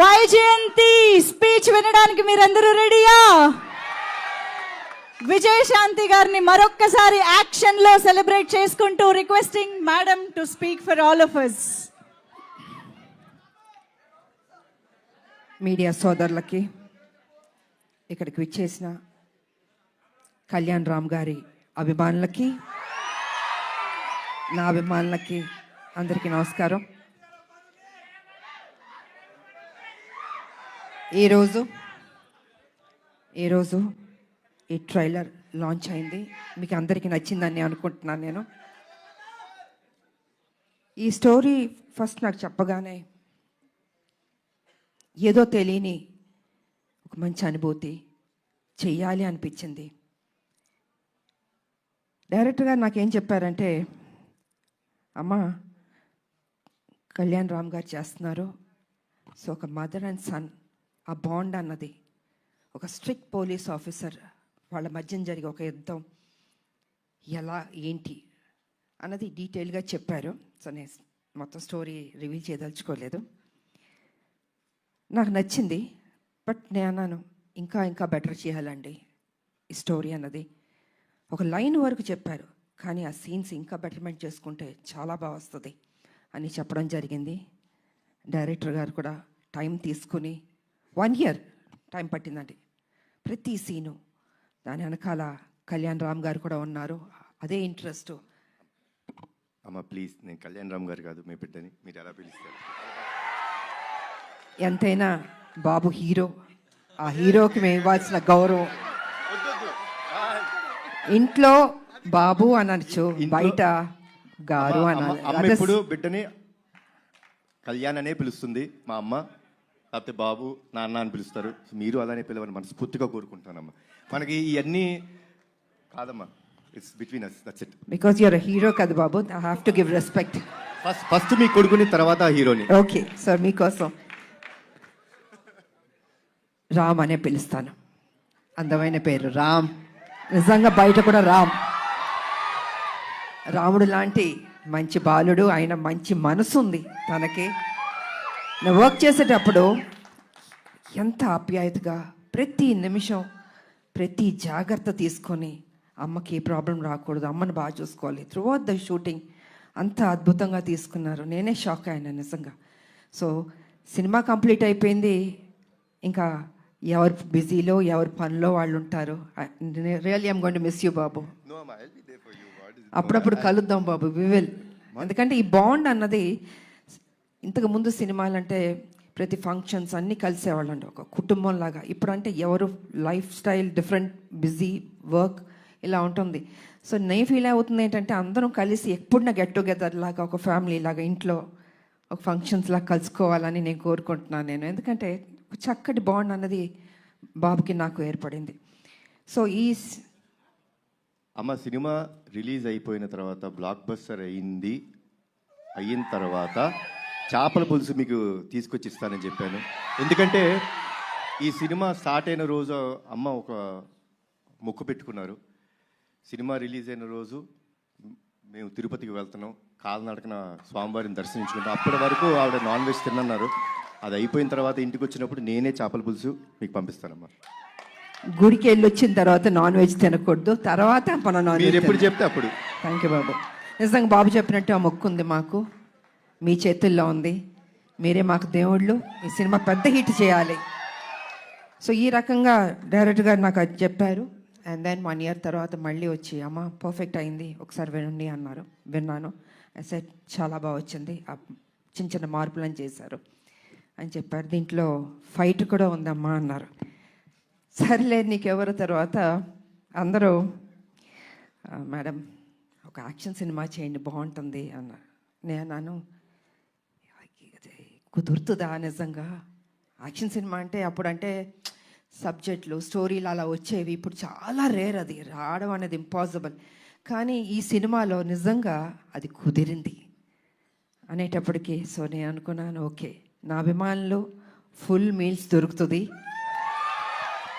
Vyjayanthi speech వినడానికి మీరందరూ రెడీయా? విజయశాంతి గారిని మరొక్కసారి యాక్షన్లో సెలబ్రేట్ చేసుకుంటూ requesting madam to speak for all of us media సోదరులకి ఇక్కడికి విచ్చేసిన కళ్యాణ్ రామ్ గారి అభిమానులకి నా అభిమానులకి అందరికీ నమస్కారం. ఈరోజు ఈరోజు ఈ ట్రైలర్ లాంచ్ అయింది. మీకు అందరికీ నచ్చిందని అనుకుంటున్నాను నేను. ఈ స్టోరీ ఫస్ట్ నాకు చెప్పగానే ఏదో తెలియని ఒక మంచి అనుభూతి చెయ్యాలి అనిపించింది. డైరెక్టర్ గారు నాకేం చెప్పారంటే అమ్మ కళ్యాణ్ రామ్ గారు చేస్తున్నారు. సో ఒక మదర్ అండ్ సన్ ఆ బాండ్ అన్నది. ఒక స్ట్రిక్ట్ పోలీస్ ఆఫీసర్ వాళ్ళ మధ్యన జరిగే ఒక యుద్ధం. ఎలా ఏంటి అన్నది డీటెయిల్గా చెప్పారు. సో నేను మొత్తం స్టోరీ రివీల్ చేయదలుచుకోలేదు. నాకు నచ్చింది. బట్ నేను అన్నాను ఇంకా ఇంకా బెటర్ చేయాలండి ఈ స్టోరీ అన్నది. ఒక లైన్ వరకు చెప్పారు. కానీ ఆ సీన్స్ ఇంకా బెటర్మెంట్ చేసుకుంటే చాలా బాగా వస్తుంది అని చెప్పడం జరిగింది. డైరెక్టర్ గారు కూడా టైం తీసుకుని వన్ ఇయర్ టైం పట్టిందండి. ప్రతి సీను దాని వెనకాల కళ్యాణ్ రామ్ గారు కూడా ఉన్నారు. అదే ఇంట్రెస్ట్ అమ్మ ప్లీజ్ నేను కళ్యాణ్ రామ్ గారు కాదు మీ బిడ్డని. మీరు ఎలా పిలుస్తారు? ఎంతైనా బాబు హీరో. ఆ హీరోకి మేము ఇవ్వాల్సిన గౌరవం. ఇంట్లో బాబు అనొచ్చు బయట గారు అనాలి. అమ్మ ఎప్పుడు బిడ్డని కళ్యాణ్ అనే పిలుస్తుంది మా అమ్మ. లేకపోతే బాబు నాన్న అని పిలుస్తారు. మీరు అలానే పిలవని మనస్ఫూర్తిగా కోరుకుంటానమ్మా. మనకి ఇవన్నీ కాదమ్మా. It's between us that's it because your hero కదా బాబు. I have to give respect first first మీ కొడుకుని తర్వాత హీరోని. ఓకే సార్ మీకోసం. రామ్ అనే పిలుస్తాను. అందమైన పేరు రామ్. నిజంగా బయట కూడా రామ్. రాముడు లాంటి మంచి బాలుడు ఆయన మంచి మనసు ఉంది తనకి. నేను వర్క్ చేసేటప్పుడు ఎంత ఆప్యాయతగా ప్రతి నిమిషం ప్రతి జాగ్రత్త తీసుకొని అమ్మకి ఏ ప్రాబ్లం రాకూడదు అమ్మని బాగా చూసుకోవాలి. త్రూ అవుట్ ద షూటింగ్ అంత అద్భుతంగా తీసుకున్నారు. నేనే షాక్ అయినా నిజంగా. సో సినిమా కంప్లీట్ అయిపోయింది. ఇంకా ఎవరు బిజీలో ఎవరి పనిలో వాళ్ళు ఉంటారు. Really I'm going to miss you బాబు. అప్పుడప్పుడు కలుద్దాం బాబు. వివిల్ ఎందుకంటే ఈ బాండ్ అన్నది ఇంతకు ముందు సినిమాలు అంటే ప్రతి ఫంక్షన్స్ అన్నీ కలిసేవాళ్ళండి. ఒక కుటుంబం లాగా ఇప్పుడంటే ఎవరు lifestyle different busy work ఇలా ఉంటుంది. సో నేను ఫీల్ అవుతుంది ఏంటంటే అందరం కలిసి ఎప్పుడు నా గెట్ టుగెదర్ లాగా ఒక ఫ్యామిలీ లాగా ఇంట్లో ఒక ఫంక్షన్స్ లాగా కలుసుకోవాలని నేను కోరుకుంటున్నాను నేను. ఎందుకంటే చక్కటి బాండ్ అన్నది బాబుకి నాకు ఏర్పడింది. సో ఈ అమ్మ సినిమా రిలీజ్ అయిపోయిన తర్వాత బ్లాక్ బస్టర్ అయింది అయిన తర్వాత చేపల పులుసు మీకు తీసుకొచ్చి ఇస్తానని చెప్పాను. ఎందుకంటే ఈ సినిమా స్టార్ట్ అయిన రోజు అమ్మ ఒక మొక్కు పెట్టుకున్నారు. సినిమా రిలీజ్ అయిన రోజు మేము తిరుపతికి వెళ్తున్నాం. కాలినడకన స్వామివారిని దర్శించుకుంటాం. అప్పటి వరకు ఆవిడ నాన్ వెజ్ తిన్నన్నారు అది అయిపోయిన తర్వాత ఇంటికి వచ్చినప్పుడు నేనే చేపల పులుసు మీకు పంపిస్తానమ్మా. గుడికి వెళ్ళి వచ్చిన తర్వాత నాన్ వెజ్ తినకూడదు. తర్వాత మన నాన్ మీరు వెజ్ ఎప్పుడు చెప్తే అప్పుడు. థ్యాంక్ యూ బాబు. నిజంగా బాబు చెప్పినట్టు ఆ మొక్కు ఉంది మాకు. మీ చేతుల్లో ఉంది. మీరే మాకు దేవుళ్ళు. ఈ సినిమా పెద్ద హిట్ చేయాలి. సో ఈ రకంగా డైరెక్టర్ గారు నాకు అది చెప్పారు. అండ్ దెన్ వన్ ఇయర్ తర్వాత మళ్ళీ వచ్చి అమ్మ పర్ఫెక్ట్ అయింది. ఒకసారి వినండి అన్నారు. విన్నాను. సెట్ చాలా బాగా వచ్చింది. ఆ చిన్న చిన్న మార్పులను చేశారు. అని చెప్పారు. దీంట్లో ఫైట్ కూడా ఉందమ్మా అన్నారు. సర్లే నీకెవరు తర్వాత? అందరూ మేడం ఒక యాక్షన్ సినిమా చేయండి. బాగుంటుంది అన్నారు. నేను అన్నాను కుదురుతుందా నిజంగా? యాక్షన్ సినిమా అంటే అప్పుడంటే సబ్జెక్టులు స్టోరీలు అలా వచ్చేవి. ఇప్పుడు చాలా రేర్ అది. రావడం అనేది ఇంపాసిబుల్. కానీ ఈ సినిమాలో నిజంగా అది కుదిరింది అనేటప్పటికీ సో నేను అనుకున్నాను ఓకే. నా అభిమానులు ఫుల్ మీల్స్ దొరుకుతుంది.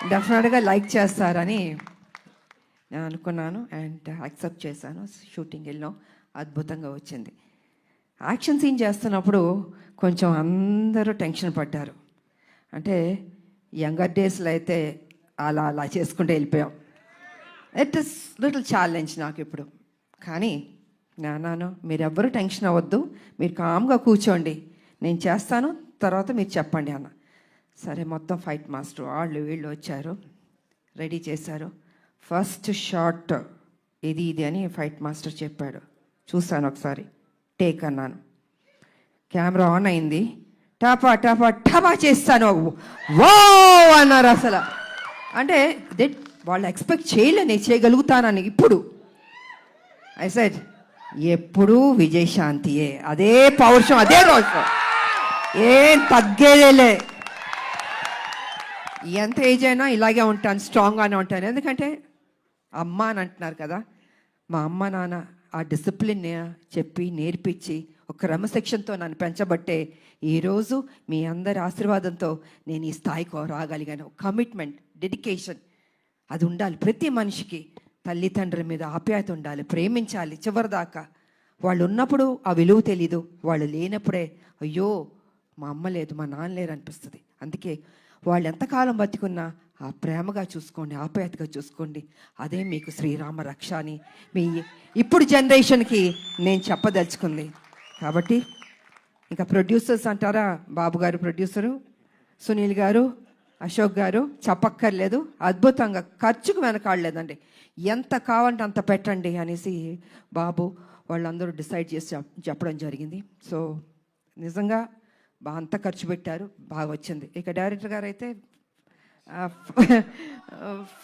డెఫినెట్గా లైక్ చేస్తారని నేను అనుకున్నాను అండ్ యాక్సెప్ట్ చేశాను. షూటింగ్ వెళ్ళాం అద్భుతంగా వచ్చింది. యాక్షన్ సీన్ చేస్తున్నప్పుడు కొంచెం అందరూ టెన్షన్ పడ్డారు. అంటే యంగర్ డేస్లో అయితే అలా అలా చేసుకుంటూ వెళ్ళిపోయాం. ఇట్ ఇస్ లిటిల్ ఛాలెంజ్ నాకు ఇప్పుడు. కానీ నాన్నాను మీరెవ్వరూ టెన్షన్ అవ్వద్దు. మీరు కామ్గా కూర్చోండి. నేను చేస్తాను. తర్వాత మీరు చెప్పండి అన్న. సరే మొత్తం ఫైట్ మాస్టర్ వాళ్ళు వీళ్ళు వచ్చారు. రెడీ చేశారు. ఫస్ట్ షార్ట్ ఇది ఇది అని ఫైట్ మాస్టర్ చెప్పాడు. చూశాను ఒకసారి. టేక్ అన్నాను. కెమెరా ఆన్ అయింది. టాపా టాపా టాపా చేస్తాను వో అన్నారు అసలు. అంటే దెట్ వాళ్ళు ఎక్స్పెక్ట్ చేయలే నేను చేయగలుగుతానని ఇప్పుడు. ఐ సెడ్ ఎప్పుడూ విజయశాంతియే. అదే పౌరుషం అదే రోజు ఏం తగ్గేదేలే ఎంత ఏజ్ అయినా ఇలాగే ఉంటాను స్ట్రాంగ్గానే ఉంటాను. ఎందుకంటే అమ్మ అని అంటున్నారు కదా మా అమ్మ నాన్న ఆ డిసిప్లిన్ చెప్పి నేర్పించి ఒక క్రమశిక్షణతో నన్ను పెంచబట్టే ఈరోజు మీ అందరి ఆశీర్వాదంతో నేను ఈ స్థాయికి రాగలిగాను. కమిట్మెంట్ డెడికేషన్ అది ఉండాలి. ప్రతి మనిషికి తల్లిదండ్రుల మీద ఆప్యాయత ఉండాలి ప్రేమించాలి. చివరిదాకా వాళ్ళు ఉన్నప్పుడు ఆ విలువ తెలీదు. వాళ్ళు లేనప్పుడే అయ్యో మా అమ్మ లేదు మా నాన్న లేరు అనిపిస్తుంది అందుకే వాళ్ళు ఎంతకాలం బతికున్నా ఆ ప్రేమగా చూసుకోండి ఆప్యాయతగా చూసుకోండి. అదే మీకు శ్రీరామ రక్ష అని మీ ఇప్పుడు జనరేషన్కి నేను చెప్పదలుచుకుంది. కాబట్టి ఇంకా ప్రొడ్యూసర్స్ అంటారా? బాబు గారు ప్రొడ్యూసరు సునీల్ గారు అశోక్ గారు చెప్పక్కర్లేదు అద్భుతంగా ఖర్చుకు వెనకాడలేదండి. ఎంత కావాలంటే అంత పెట్టండి అనేసి బాబు వాళ్ళందరూ డిసైడ్ చేసి చెప్పడం జరిగింది. సో నిజంగా బా అంత ఖర్చు పెట్టారు బాగా వచ్చింది. ఇక డైరెక్టర్ గారు అయితే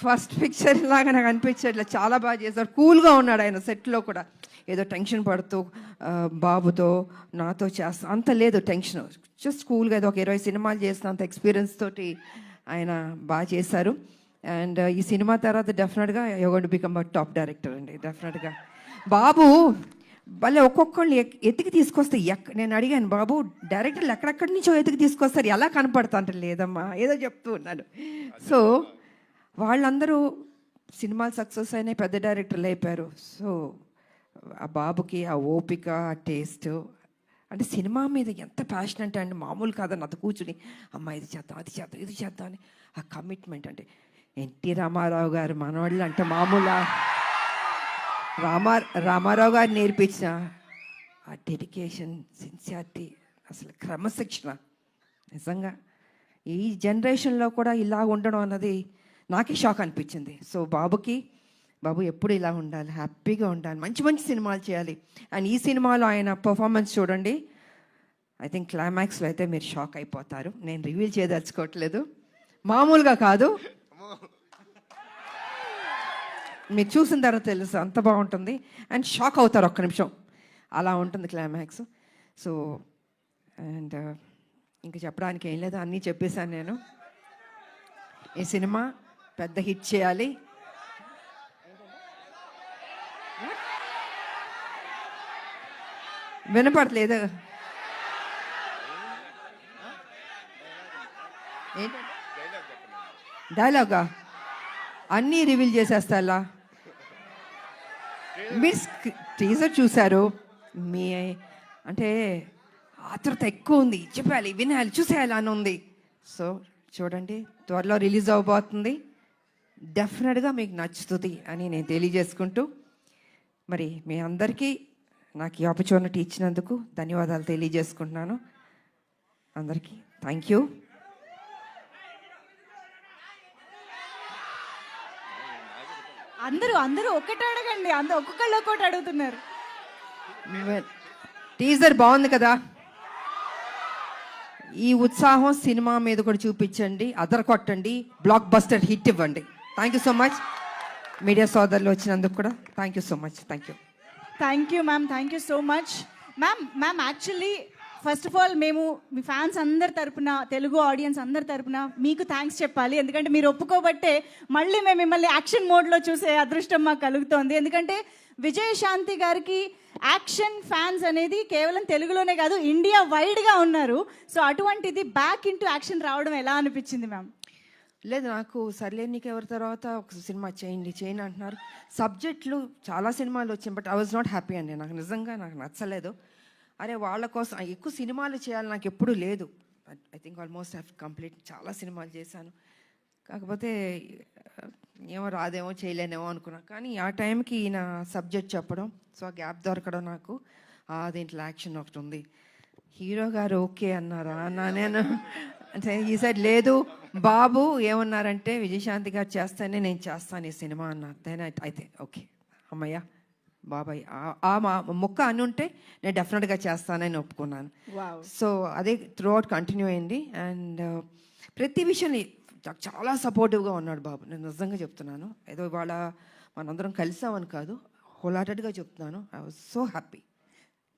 ఫస్ట్ పిక్చర్ లాగా నాకు అనిపించట్లే చాలా బాగా చేశారు కూల్గా ఉన్నాడు ఆయన సెట్లో కూడా. ఏదో టెన్షన్ పడుతూ బాబుతో నాతో చేస్తా అంత లేదు టెన్షన్. జస్ట్ కూల్గా ఏదో ఒక ఇరవై సినిమాలు చేసిన అంత ఎక్స్పీరియన్స్ తోటి ఆయన బాగా చేశారు. అండ్ ఈ సినిమా తర్వాత డెఫినెట్గా యోగండ్ బికమ్ టాప్ డైరెక్టర్ అండి. డెఫినెట్గా బాబు భలే ఒక్కొక్కళ్ళు ఎతికి తీసుకొస్తే ఎక్ నేను అడిగాను బాబు డైరెక్టర్లు ఎక్కడెక్కడి నుంచో ఎతికి తీసుకొస్తారు? ఎలా కనపడతా అంటే లేదమ్మా ఏదో చెప్తూ ఉన్నాను. సో వాళ్ళందరూ సినిమాలు సక్సెస్ అయినాయి పెద్ద డైరెక్టర్లు అయిపోయారు. సో ఆ బాబుకి ఆ ఓపిక ఆ టేస్ట్ అంటే సినిమా మీద ఎంత ప్యాషన్ అంటే అండి మామూలు కాదని అత కూర్చుని అమ్మ ఇది చేద్దాం అది చేద్దాం ఇది చేద్దాం అని ఆ కమిట్మెంట్ అంటే ఎన్టీ రామారావు గారు మనవాళ్ళు అంటే మామూలు రామా రామారావు గారు నేర్పించిన ఆ డెడికేషన్ సిన్సియారిటీ అసలు క్రమశిక్షణ. నిజంగా ఈ జనరేషన్లో కూడా ఇలా ఉండడం అన్నది నాకే షాక్ అనిపించింది. సో బాబుకి బాబు ఎప్పుడు ఇలా ఉండాలి హ్యాపీగా ఉండాలి మంచి మంచి సినిమాలు చేయాలి. అండ్ ఈ సినిమాలో ఆయన పర్ఫార్మెన్స్ చూడండి. ఐ థింక్ క్లైమాక్స్లో అయితే మీరు షాక్ అయిపోతారు. నేను రివీల్ చేయదలుచుకోవట్లేదు. మామూలుగా కాదు. మీరు చూసిన తర్వాత తెలుసు అంత బాగుంటుంది. అండ్ షాక్ అవుతారు ఒక్క నిమిషం. అలా ఉంటుంది క్లైమాక్స్ సో అండ్ ఇంకా చెప్పడానికి ఏం లేదు అన్నీ చెప్పేశాను నేను. ఈ సినిమా పెద్ద హిట్ చేయాలి. వినపడలేదు డైలాగా అన్నీ రివీల్ చేసేస్తా మీరు టీజర్ చూశారు. మీ అంటే ఆతృత ఎక్కువ ఉంది. చెప్పాలి వినాలి చూసేయాలి అని ఉంది. సో చూడండి త్వరలో రిలీజ్ అవబోతుంది. డెఫినెట్గా మీకు నచ్చుతుంది అని నేను తెలియజేసుకుంటూ మరి మీ అందరికీ నాకు ఈ ఆపర్చునిటీ ఇచ్చినందుకు ధన్యవాదాలు తెలియజేసుకుంటున్నాను. అందరికీ థ్యాంక్ యూ అందరూ అందరూ ఒక్కటి అడగండి. అందరూ ఒక్కొక్కళ్ళు ఒక్కొక్కటి అడుగుతున్నారు. టీజర్ బాగుంది కదా? ఈ ఉత్సాహం సినిమా మీద కూడా చూపించండి అదర కొట్టండి బ్లాక్ బస్టర్ హిట్ ఇవ్వండి. Thank you so much media సోదరులు వచ్చినందుకు కూడా thank you so much thank you thank you ma'am thank you so much ma'am ma'am actually first of all మేము మీ ఫ్యాన్స్ అందరి తరపున తెలుగు ఆడియన్స్ అందరి తరపున మీకు థ్యాంక్స్ చెప్పాలి. ఎందుకంటే మీరు ఒప్పుకోబట్టే మళ్ళీ మేము మిమ్మల్ని యాక్షన్ మోడ్లో చూసే అదృష్టం మాకు కలుగుతోంది. ఎందుకంటే విజయశాంతి గారికి యాక్షన్ ఫ్యాన్స్ అనేది కేవలం తెలుగులోనే కాదు ఇండియా వైడ్గా ఉన్నారు. సో అటువంటిది బ్యాక్ ఇంటూ యాక్షన్ రావడం ఎలా అనిపించింది మ్యామ్ లేదు నాకు సర్లే నీకు ఎవరి తర్వాత ఒక సినిమా చేయండి చేయండి అంటున్నారు. సబ్జెక్టులు చాలా సినిమాలు వచ్చాయి but I was not happy అండి. నాకు నిజంగా నాకు నచ్చలేదు. అరే వాళ్ళ కోసం ఎక్కువ సినిమాలు చేయాలి నాకు ఎప్పుడూ లేదు. I think almost have complete చాలా సినిమాలు చేశాను. కాకపోతే ఏమో రాదేమో చేయలేనేమో అనుకున్నా. కానీ ఆ టైంకి ఈయన సబ్జెక్ట్ చెప్పడం సో ఆ గ్యాప్ దొరకడం నాకు ఆ, దీంట్లో యాక్షన్ ఒకటి ఉంది. హీరో గారు ఓకే అన్నారా? అన్నా నేను అంటే ఈ సైడ్ లేదు. బాబు ఏమన్నారంటే విజయశాంతి గారు చేస్తేనే నేను చేస్తాను ఈ సినిమా అన్నారు. అయితే ఓకే అమ్మయ్యా. బాబాయ్ ఆ- మా మొక్క అని ఉంటే నేను డెఫినెట్గా చేస్తానని ఒప్పుకున్నాను. సో అదే త్రూ అవుట్ కంటిన్యూ అయింది అండ్ ప్రతి విషయం నాకు చాలా సపోర్టివ్గా ఉన్నాడు బాబు. నేను నిజంగా చెప్తున్నాను. ఏదో ఇవాళ మనందరం కలిసామని కాదు హోలాటెడ్గా చెప్తున్నాను. ఐ వాజ్ సో హ్యాపీ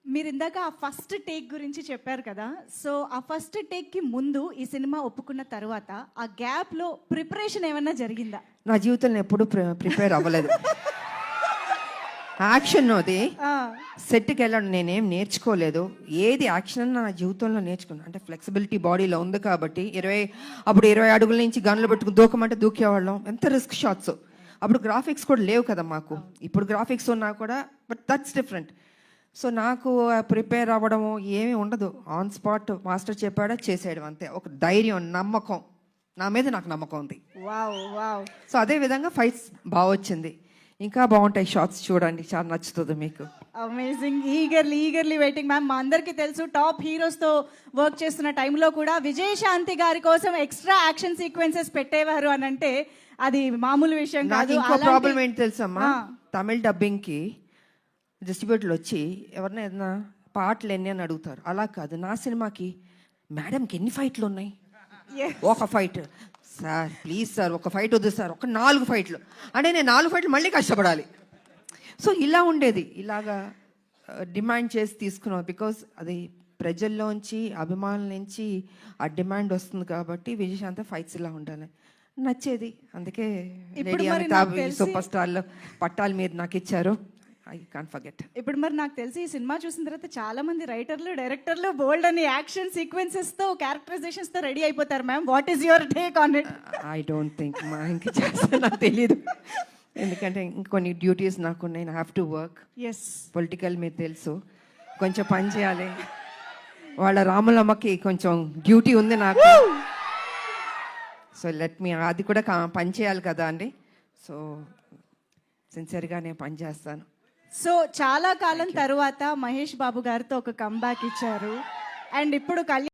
మీరు ఇందాక ఆ ఫస్ట్ టేక్ గురించి చెప్పారు కదా. సో ఆ ఫస్ట్ టేక్కి ముందు ఈ సినిమా ఒప్పుకున్న తర్వాత ఆ గ్యాప్లో ప్రిపరేషన్ ఏమన్నా జరిగిందా? నా జీవితంలో ఎప్పుడూ ప్రిపేర్ అవ్వలేదు. యాక్షన్ అది. సెట్కి వెళ్ళడం నేనేం నేర్చుకోలేదు. ఏది యాక్షన్ అన్న నా జీవితంలో నేర్చుకున్నాను అంటే ఫ్లెక్సిబిలిటీ బాడీలో ఉంది కాబట్టి ఇరవై అప్పుడు ఇరవై అడుగుల నుంచి గన్లు పెట్టుకుని దూకమంటే దూకేవాళ్ళం. ఎంత రిస్క్ షాట్స్ అప్పుడు గ్రాఫిక్స్ కూడా లేవు కదా మాకు. ఇప్పుడు గ్రాఫిక్స్ ఉన్నా కూడా బట్ దట్స్ డిఫరెంట్ సో నాకు ప్రిపేర్ అవ్వడము ఏమీ ఉండదు. ఆన్ స్పాట్ మాస్టర్ చెప్పాడా? చేసేయడం అంతే. ఒక ధైర్యం నమ్మకం. నా మీద నాకు నమ్మకం ఉంది. Wow wow. సో అదే విధంగా ఫైట్స్ బాగా వచ్చింది. ఇంకా బాగుంటాయి షార్ట్స్ చూడండి చాలా నచ్చుతుంది మీకు. Amazing eagerly eagerly waiting ma'am మా అందరికీ తెలుసు టాప్ హీరోస్తో వర్క్ చేస్తున్న టైంలో కూడా విజయశాంతి గారి కోసం ఎక్స్ట్రా యాక్షన్ సీక్వెన్సెస్ పెట్టేవారు అని అంటే అది మామూలు విషయం కాదు. ఇంకో ప్రాబ్లం ఏంటి తెలుసమ్మా. తమిళ డబ్బింగ్కి డిస్ట్రిబ్యూటర్లు వచ్చి ఎవరినైనా ఏదైనా పాటలు ఎన్ని అని అడుగుతారు. అలా కాదు నా సినిమాకి మేడంకి ఎన్ని ఫైట్లు ఉన్నాయి. ఒక ఫైట్ సార్ ప్లీజ్ సార్ ఒక ఫైట్ వద్దు సార్ ఒక నాలుగు ఫైట్లు. అంటే నేను నాలుగు ఫైట్లు మళ్ళీ కష్టపడాలి. సో ఇలా ఉండేది. ఇలాగా డిమాండ్ చేసి తీసుకున్నాం. బికాస్ అది ప్రజల్లోంచి అభిమానుల నుంచి ఆ డిమాండ్ వస్తుంది కాబట్టి విజయశాంత ఫైట్స్ ఇలా ఉండాలి. నచ్చేది. అందుకే సూపర్ స్టార్లో పట్టాలు మీరు నాకు ఇచ్చారు. ఐ కాన్ ఫర్గెట్ ఇప్పుడు మరి నాకు తెలిసి ఈ సినిమా చూసిన తర్వాత చాలా మంది రైటర్లు డైరెక్టర్లు బోల్డ్ అని యాక్షన్ సీక్వెన్సెస్తో క్యారెక్టరైజేషన్స్తో రెడీ అయిపోతారు ma'am what is your take on it I don't think మా ఇంకా చేస్తా నాకు తెలియదు ఎందుకంటే ఇంకొన్ని డ్యూటీస్ నాకు I have to work yes political మీరు తెలుసు. కొంచెం పని చేయాలి. వాళ్ళ రాములమ్మకి కొంచెం డ్యూటీ ఉంది నాకు. సో లెట్ మీ అది కూడా పని చేయాలి కదా అండి. సో సిన్సియర్గా నేను పని చేస్తాను. సో చాలా కాలం తర్వాత మహేష్ బాబు గారితో ఒక కంబ్యాక్ ఇచ్చారు. అండ్ ఇప్పుడు కళ్యాణ్